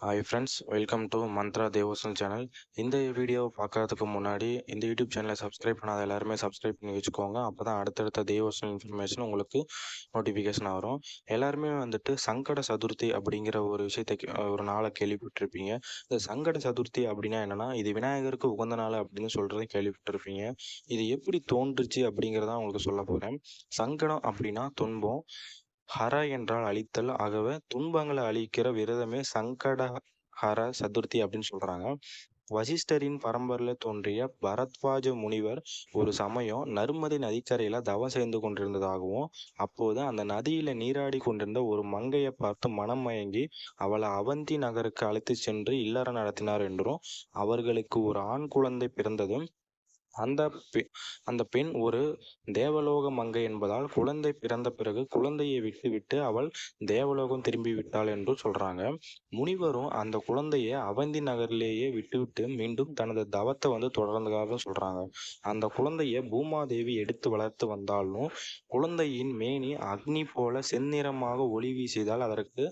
Hi friends welcome to Mantra devotion channel இந்த வீடியோவை பார்க்கறதுக்கு முன்னாடி இந்த யூடியூப் சேனலை சப்ஸ்கிரைப் பண்ணாத எல்லாருமே சப்ஸ்கிரைப் பண்ணி வச்சுக்கோங்க. அப்போ தான் அடுத்தடுத்த தேவோசன் இன்ஃபர்மேஷன் உங்களுக்கு நோட்டிஃபிகேஷன் வரும். எல்லாருமே வந்துட்டு சங்கட சதுர்த்தி அப்படிங்கிற ஒரு விஷயத்தை ஒரு நாளை கேள்விப்பட்டிருப்பீங்க. இந்த சங்கட சதுர்த்தி அப்படின்னா என்னென்னா இது விநாயகருக்கு உகந்த நாள் அப்படின்னு சொல்கிறதையும் கேள்விப்பட்டிருப்பீங்க. இது எப்படி தோன்றுச்சு அப்படிங்கிறத உங்களுக்கு சொல்ல போகிறேன் சங்கடம் அப்படின்னா துன்பம். ஹர என்றால் அழித்தல் ஆகவே துன்பங்களை அழிக்கிற விரதமே சங்கட ஹர சதுர்த்தி அப்படின்னு சொல்றாங்க. வசிஷ்டரின் பரம்பரில் தோன்றிய பரத்வாஜ முனிவர் ஒரு சமயம் நர்மதி நதிக்கரையில தவம் செய்து கொண்டிருந்ததாகவும் அப்போது அந்த நதியில நீராடி கொண்டிருந்த ஒரு மங்கையை பார்த்து மனம் மயங்கி அவளை அவந்தி நகருக்கு அழைத்து சென்று இல்லற நடத்தினார் என்றும் அவர்களுக்கு ஒரு ஆண் குழந்தை பிறந்ததும் அந்த அந்த பெண் ஒரு தேவலோக மங்கை என்பதால் குழந்தை பிறந்த பிறகு குழந்தையை விட்டுவிட்டு அவள் தேவலோகம் திரும்பி விட்டாள் என்று சொல்றாங்க. முனிவரும் அந்த குழந்தையை அவந்தி நகரிலேயே விட்டுவிட்டு மீண்டும் தனது தவத்தை வந்து தொடர்ந்ததாக சொல்றாங்க. அந்த குழந்தையை பூமாதேவி எடுத்து வளர்த்து வந்தாலும் குழந்தையின் மேனி அக்னி போல செந்நிறமாக ஒளி வீசியதால் அதற்கு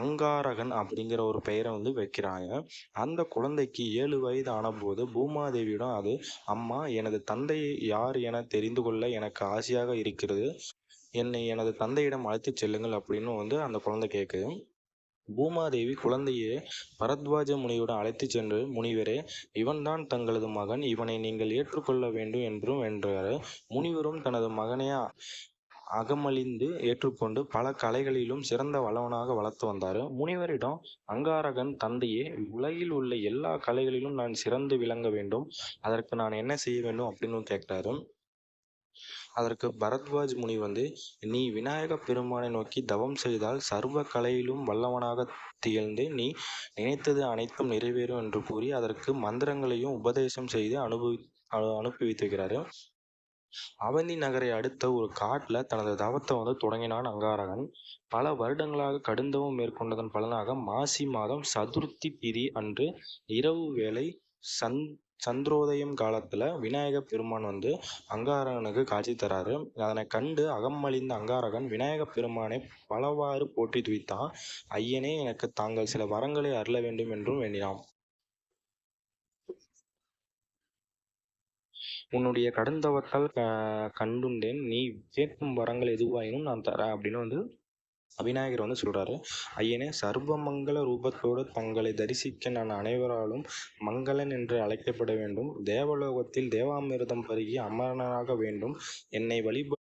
அங்காரகன் அப்படிங்கிற ஒரு பெயரை வந்து வைக்கிறாங்க. அந்த குழந்தைக்கு ஏழு வயது ஆனபோது பூமாதேவியிடம் அது அம்மா எனது தந்தை யார் என தெரிந்து கொள்ள எனக்கு ஆசையாக இருக்கிறது. என்னை எனது தந்தையிடம் அழைத்துச் செல்லுங்கள் அப்படின்னு வந்து அந்த குழந்தை கேட்குது. பூமாதேவி குழந்தையை பரத்வாஜ முனியுடன் அழைத்துச் சென்று முனிவரே இவன்தான் தங்களது மகன். இவனை நீங்கள் ஏற்றுக்கொள்ள வேண்டும் என்றும் வென்றார். முனிவரும் தனது மகனையா? அகமழிந்து ஏற்றுக்கொண்டு பல கலைகளிலும் சிறந்த வல்லவனாக வளர்த்து வந்தார். முனிவரிடம் அங்காரகன் தந்தையே உலகில் உள்ள எல்லா கலைகளிலும் நான் சிறந்து விளங்க வேண்டும். அதற்கு நான் என்ன செய்ய வேண்டும் அப்படின்னு கேட்டாரு. அதற்கு பரத்வாஜ் முனி வந்து நீ விநாயக பெருமானை நோக்கி தவம் செய்தால் சர்வ கலையிலும் வல்லவனாக திகழ்ந்து நீ நினைத்தது அனைத்தும் நிறைவேறும் என்று கூறி அதற்கு மந்திரங்களையும் உபதேசம் செய்து அனுபவி அனு- அனுப்பி வைத்திருக்கிறாரு. அவந்தி நகரை அடுத்த ஒரு காட்டுல தனது தவத்தை வந்து தொடங்கினான் அங்காரகன். பல வருடங்களாக கடுந்தவம் மேற்கொண்டதன் பலனாக மாசி மாதம் சதுர்த்தி திதி அன்று இரவு வேளை சந் சந்திரோதயம் காலத்துல விநாயக பெருமான் வந்து அங்காரகனுக்கு காட்சி தராரு. அதனை கண்டு அகமழிந்த அங்காரகன் விநாயக பெருமானை பலவாறு போற்றி துவித்தான் ஐயனே எனக்கு தாங்கள் சில வரங்களை அருள வேண்டும் என்றும் வேண்டினான் உன்னுடைய கடந்தவத்தால் க கண்டுண்டேன். நீ கேட்கும் வரங்கள் எதுவாயினும் நான் தரேன் அப்படின்னு வந்து அபிநாயகர் வந்து சொல்கிறாரு ஐயனே சர்வமங்கள ரூபத்தோடு தங்களை தரிசிக்க நான் அனைவராலும் மங்களன் என்று அழைக்கப்பட வேண்டும். தேவலோகத்தில் தேவாமிர்தம் பருகி அமரனாக வேண்டும். என்னை வழிப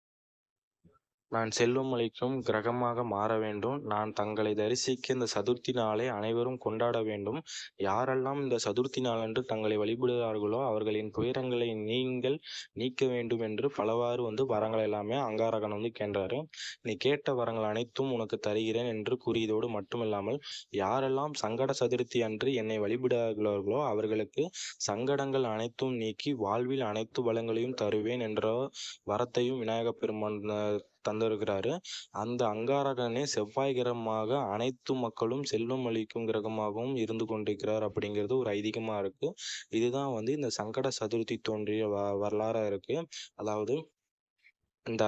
நான் செல்வம் அளிக்கும் கிரகமாக மாற வேண்டும். நான் தங்களை தரிசிக்க இந்த சதுர்த்தி நாளை அனைவரும் கொண்டாட வேண்டும். யாரெல்லாம் இந்த சதுர்த்தி நாளன்று தங்களை வழிபடுகிறார்களோ அவர்களின் துயரங்களை நீங்கள் நீக்க வேண்டும் என்று பலவாறு வந்து வரங்கள் எல்லாமே அங்காரகன் வந்து கேன்றாரு நீ கேட்ட வரங்கள் அனைத்தும் உனக்கு தருகிறேன் என்று கூறியதோடு மட்டுமில்லாமல் யாரெல்லாம் சங்கட சதுர்த்தி அன்று என்னை வழிபடுகிறார்களோ அவர்களுக்கு சங்கடங்கள் அனைத்தும் நீக்கி வாழ்வில் அனைத்து வளங்களையும் தருவேன் என்ற வரத்தையும் விநாயகப் பெருமான் தந்திருக்கிறாரு. அந்த அங்காரகனே செவ்வாய் கிரகமாக அனைத்து மக்களும் செல்வம் அளிக்கும் கிரகமாகவும் இருந்து கொண்டிருக்கிறார் அப்படிங்கிறது ஒரு ஐதீகமா இருக்கு. இதுதான் வந்து இந்த சங்கட சதுர்த்தி தோன்றிய வ வரலாறா இருக்கு. அதாவது இந்த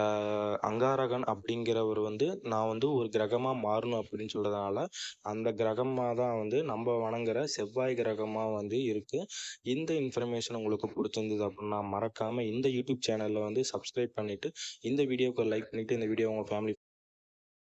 அங்காரகன் அப்படிங்கிறவர் வந்து நான் வந்து ஒரு கிரகமாக மாறணும் அப்படின்னு சொல்கிறதுனால அந்த கிரகமாக தான் வந்து நம்ம வணங்குற செவ்வாய் கிரகமாக வந்து இருக்குது இந்த இன்ஃபர்மேஷன் உங்களுக்கு பிடிச்சிருந்தது அப்படின்னா மறக்காமல் இந்த யூடியூப் சேனலில் வந்து சப்ஸ்கிரைப் பண்ணிவிட்டு இந்த வீடியோவுக்கு லைக் பண்ணிவிட்டு இந்த வீடியோ உங்கள் ஃபேமிலி